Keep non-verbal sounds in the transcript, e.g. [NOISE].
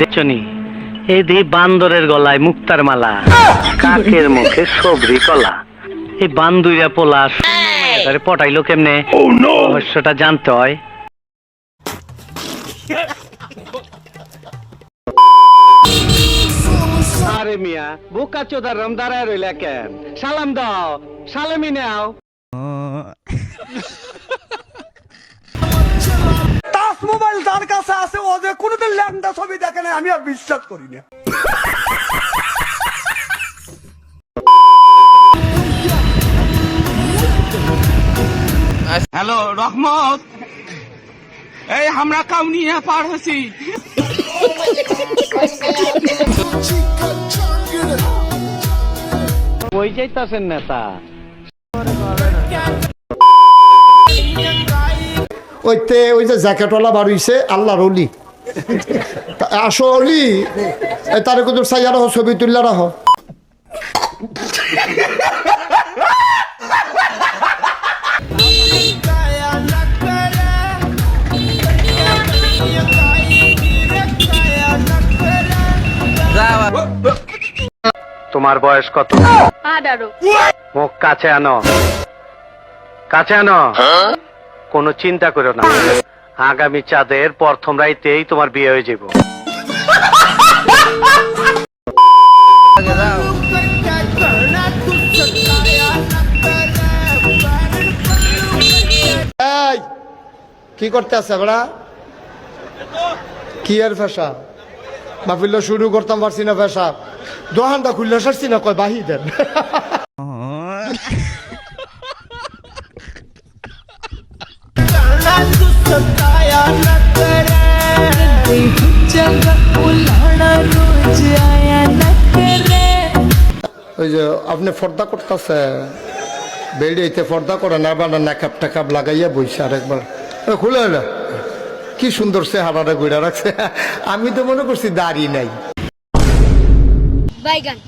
দেখছনি? এই দি বান্দরের গলায় মুক্তার মালা কাকের মুখে সবরি কলা। এই বান্দুইরা পোলা আরে পটাইলো কেমনে? রহস্যটা জানতে হয়। আরে মিয়া বোকা চোদার রম দাঁড়ায় রইলা কেন? সালাম দাও সালামি নাও। টাচ মোবাইল যার কাছে আছে যে কোনোদিন ল্যাংদা ছবি দেখে না আমি আর বিশ্বাস করি না। হ্যালো রহমত। এই আমরা কাউনিয়া পার হছি কই যাইতাছেন নেতা? ওইতে ওই যে জ্যাকেটওয়ালা বার হইছে আল্লাহর অলি তা আসো অলি। এ তারে কত সাইয়া রাখো ছবি তুললা রাখো তোমার বয়স কত? মুখ কাছে আনো। কাছে আনো। কোনো চিন্তা করো না। আগামী চাঁদের প্রথম রাইতেই তোমার বিয়ে হয়ে যাব এই কি করতে আছে বেড়া? কি আর ফেসা? মাহফিল্লা শুরু করতাম পারছি না ফেসা। দোকানটা খুললে সারছি না কয় বাহি দেন [LAUGHS] ওই যে আপনি পর্দা করতেছে বেরিয়েতে পর্দা করে না বা নাকাপ টাকাপ লাগাইয়া বইছে আরেকবার। খুলে হলো কি সুন্দর সে হারাটা ঘুরে রাখছে। আমি তো মনে করছি দাড়ি নাই। বাইগান।